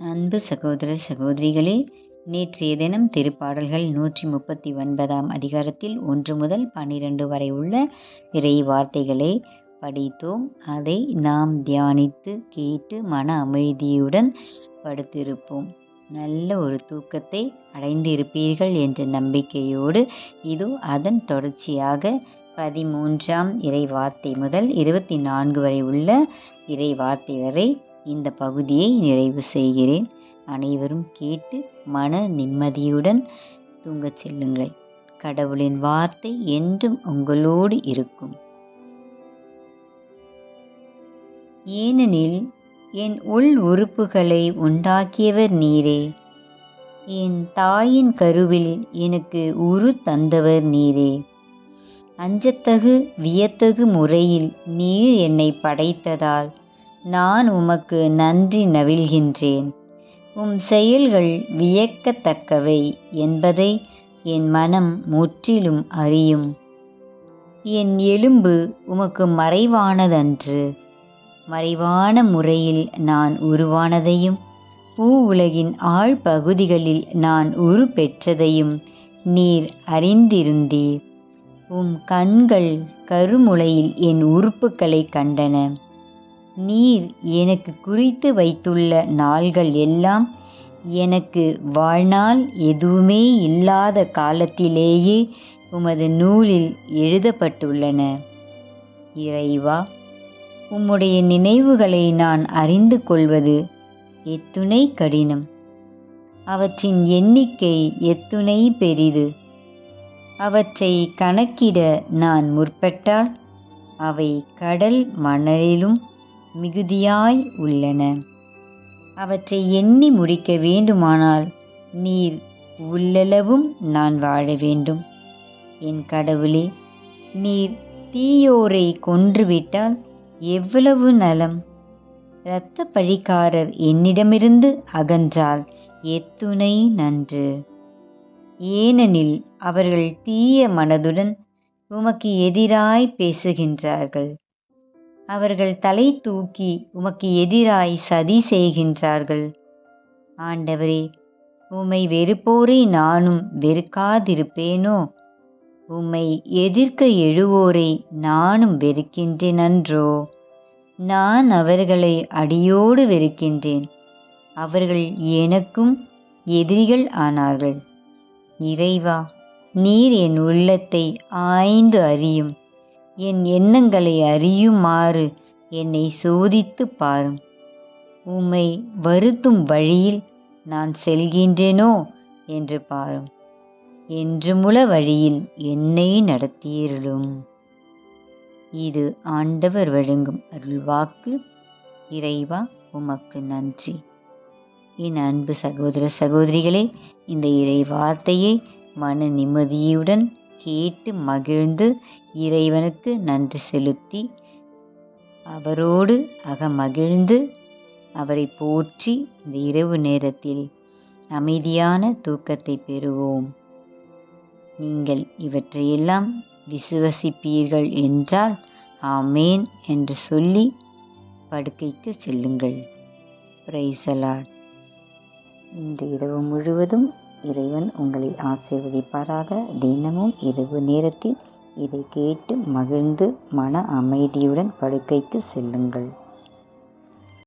அன்பு சகோதர சகோதரிகளே நேற்றைய தினம் திருப்பாடல்கள் நூற்றி முப்பத்தி ஒன்பதாம் அதிகாரத்தில் ஒன்று முதல் பன்னிரண்டு வரை உள்ள இறை வார்த்தைகளை படித்தோம். அதை நாம் தியானித்து கேட்டு மன அமைதியுடன் படுத்திருப்போம். நல்ல ஒரு தூக்கத்தை அடைந்திருப்பீர்கள் என்ற நம்பிக்கையோடு இது அதன் தொடர்ச்சியாக பதிமூன்றாம் இறை வார்த்தை முதல் இருபத்தி நான்கு வரை உள்ள இறை வார்த்தை வரை இந்த பகுதியை நிறைவு செய்கிறேன். அனைவரும் கேட்டு மன நிம்மதியுடன் தூங்கச் செல்லுங்கள். கடவுளின் வார்த்தை என்றும் உங்களோடு இருக்கும். ஏனெனில் என் உள் உறுப்புகளை உண்டாக்கியவர் நீரே. என் தாயின் கருவில் எனக்கு உரு தந்தவர் நீரே. அஞ்சத்தகு வியத்தகு முறையில் நீர் என்னை படைத்ததால் நான் உமக்கு நன்றி நவில்கின்றேன் உம் செயல்கள் வியக்கத்தக்கவை என்பதை என் மனம் முற்றிலும் அறியும். என் எலும்பு உமக்கு மறைவானதன்று. மறைவான முறையில் நான் உருவானதையும் பூ உலகின் ஆழ்பகுதிகளில் நான் உரு பெற்றதையும் நீர் அறிந்திருந்தீர். உம் கண்கள் கருமுளையில் என் உறுப்புகளை கண்டன. நீர் எனக்கு குறித்து வைத்துள்ள நாள்கள் எல்லாம் எனக்கு வாழ்நாள் எதுவுமே இல்லாத காலத்திலேயே உமது நூலில் எழுதப்பட்டுள்ளன. இறைவா உம்முடைய நினைவுகளை நான் அறிந்து கொள்வது எத்துணை கடினம். அவற்றின் எண்ணிக்கை எத்துணை பெரிது. அவற்றை கணக்கிட நான் முற்பட்டால் அவை கடல் மணலிலும் மிகுதியாய் உள்ளன. அவற்றை எண்ணி முடிக்க வேண்டுமானால் நீர் உள்ளளவும் நான் வாழ வேண்டும். என் கடவுளே நீர் தீயோரை கொன்றுவிட்டால் எவ்வளவு நலம். இரத்த பழிக்காரர் என்னிடமிருந்து அகன்றால் எத்துணை நன்று. ஏனெனில் அவர்கள் தீய மனதுடன் உமக்கு எதிராய் பேசுகின்றார்கள். அவர்கள் தலை தூக்கி உமக்கு எதிராய் சதி செய்கின்றார்கள். ஆண்டவரே உம்மை வெறுப்போரை நானும் வெறுக்காதிருப்பேனோ? உம்மை எதிர்க்க எழுவோரை நானும் வெறுக்கின்றேனன்றோ நான் அவர்களை அடியோடு வெறுக்கின்றேன். அவர்கள் எனக்கும் எதிரிகள் ஆனார்கள். இறைவா நீர் என் உள்ளத்தை ஆய்ந்து அறியும். என் எண்ணங்களை அறியுமாறு என்னை சோதித்து பாரும். உம்மை வருத்தும் வழியில் நான் செல்கின்றேனோ என்று பாரும். என்றுமுல வழியில் என்னை நடத்தியிருளும். இது ஆண்டவர் வழங்கும் அருள்வாக்கு. இறைவா உமக்கு நன்றி. என் அன்பு சகோதர சகோதரிகளே இந்த இறை வார்த்தையை மன நிம்மதியுடன் கேட்டு மகிழ்ந்து இறைவனுக்கு நன்றி செலுத்தி அவரோடு அகமகிழ்ந்து அவரை போற்றி இந்த இரவு நேரத்தில் அமைதியான தூக்கத்தை பெறுவோம். நீங்கள் இவற்றையெல்லாம் விசுவசிப்பீர்கள் என்றால் ஆமேன் என்று சொல்லி படுக்கைக்கு செல்லுங்கள். பிரைசலாட் இன்று இரவு முழுவதும் இறைவன் உங்களை ஆசீர்வதிப்பாராக. தினமும் இரவு நேரத்தில் இதை கேட்டு மகிழ்ந்து மன அமைதியுடன் படுக்கைக்கு செல்லுங்கள்.